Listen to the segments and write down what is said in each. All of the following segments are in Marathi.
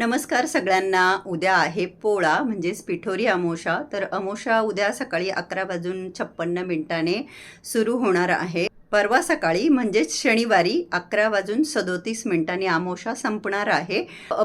नमस्कार सगळ्यांना. उद्या आहे पोळा म्हणजेच पिठोरी अमोशा तर अमोशा उद्या सकाळी अकरा वाजून छप्पन्न मिनिटाने सुरू होणार आहे. परवा सकाळी म्हणजेच शनिवारी अकरा वाजून सदोतीस मिनिटांनी आमोशा संपणार आहे.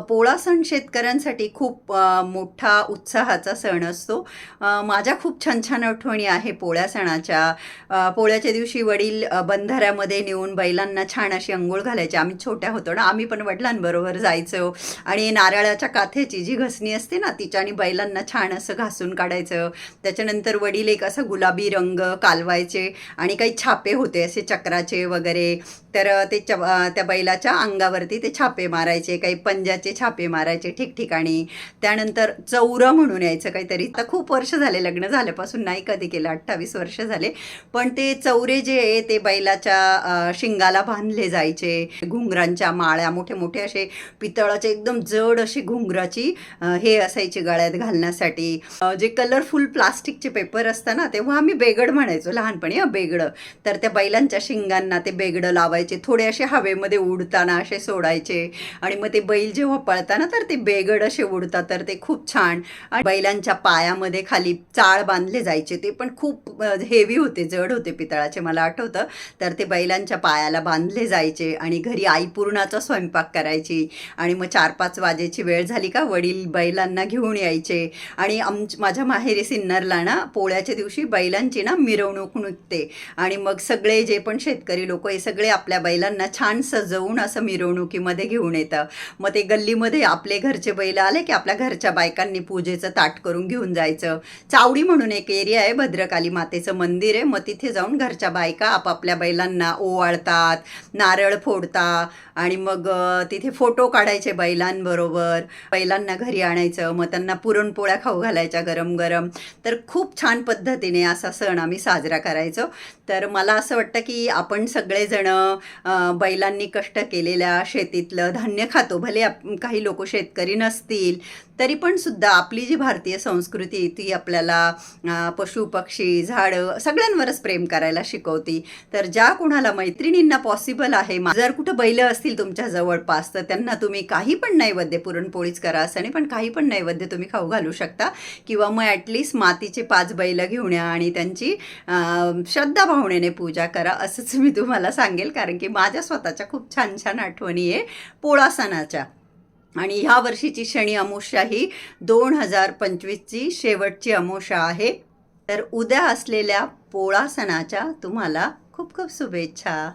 पोळा सण शेतकऱ्यांसाठी खूप मोठा उत्साहाचा सण असतो. माझ्या खूप छान छान आठवणी आहे पोळ्या सणाच्या. पोळ्याच्या दिवशी वडील बंधाऱ्यामध्ये नेऊन बैलांना छान अशी अंघोळ घालायची. आम्ही छोट्या होतो ना आम्ही पण वडिलांबरोबर जायचो. आणि नारळाच्या काथेची जी घसणी असते ना तिच्याने बैलांना छान असं घासून काढायचं. त्याच्यानंतर वडील एक असं गुलाबी रंग कालवायचे. आणि काही छापे होते असे चक्राचे वगैरे तर ते च त्या बैलाच्या अंगावरती ते छापे मारायचे काही पंजाचे छापे मारायचे ठिकठिकाणी. त्यानंतर चौरं म्हणून यायचं काहीतरी. तर खूप वर्ष झाले लग्न झाल्यापासून नाही कधी केलं अठ्ठावीस वर्ष झाले. पण ते चौरे जे आहे ते बैलाच्या शिंगाला बांधले जायचे. घुंगरांच्या माळ्या मोठे मोठे असे पितळाचे एकदम जड अशी घुंगराची हे असायची गळ्यात घालण्यासाठी. जे कलरफुल प्लास्टिकचे पेपर असतात ना तेव्हा आम्ही बेगड म्हणायचो लहानपणी बेगडं. तर त्या बैलां बैलांच्या शिंगांना ते बेगडं लावायचे थोडे असे हवेमध्ये उडताना असे सोडायचे. आणि मग ते बैल जेव्हा पळताना तर ते बेगड असे उडतात तर ते खूप छान. आणि बैलांच्या पायामध्ये खाली चाळ बांधले जायचे. ते पण खूप हेवी होते जड होते पितळाचे मला आठवतं. तर ते बैलांच्या पायाला बांधले जायचे आणि घरी आई पूर्णाचा स्वयंपाक करायची. आणि मग चार पाच वाजेची वेळ झाली का वडील बैलांना घेऊन यायचे. आणि आम माझ्या माहेरी सिन्नरला ना पोळ्याच्या दिवशी बैलांची ना मिरवणूक निघते. आणि मग सगळे जे पण शेतकरी लोक हे सगळे आपल्या बैलांना छान सजवून असं मिरवणुकीमध्ये घेऊन येतं. मग ते गल्लीमध्ये आपले घरचे बैल आले की आपल्या घरच्या बायकांनी पूजेचं ताट करून घेऊन जायचं. चावडी म्हणून एक एरिया आहे भद्रकाली मातेचं मंदिर आहे. मग तिथे जाऊन घरच्या बायका आपापल्या बैलांना ओवाळतात नारळ फोडतात आणि मग तिथे फोटो काढायचे बैलांबरोबर. बैलांना घरी आणायचं मग त्यांना पुरणपोळ्या खाऊ घालायच्या गरम गरम. तर खूप छान पद्धतीने असा सण आम्ही साजरा करायचो. तर मला असं वाटतं की आपण सगळेजण बैलांनी कष्ट केलेल्या शेतीतलं धान्य खातो. भले आप काही लोक शेतकरी नसतील तरी पण सुद्धा आपली जी भारतीय संस्कृती ती आपल्याला पशुपक्षी पशु पक्षी झाडं सगळ्यांवरच प्रेम करायला शिकवती. तर ज्या कुणाला मैत्रिणींना पॉसिबल आहे जर कुठं बैल असतील तुमच्या जवळपास तर त्यांना तुम्ही काही पण नैवेद्य पुरणपोळीच करा असं नाही पण काही पण नैवेद्य तुम्ही खाऊ घालू शकता. किंवा मग ॲटलिस्ट मातीचे पाच बैल घेऊन या आणि त्यांची श्रद्धा भावनेने पूजा करा असंच मी तुम्हाला सांगेल. कारण की माझ्या स्वतःच्या खूप छान छान आठवणी आहे पोळा सणाच्या. आणि ह्या वर्षीची शनी अमोषा ही दोन हजार पंचवीसची शेवटची अमोषा आहे. तर उद्या असलेल्या पोळा सणाच्या तुम्हाला खूप खूप शुभेच्छा.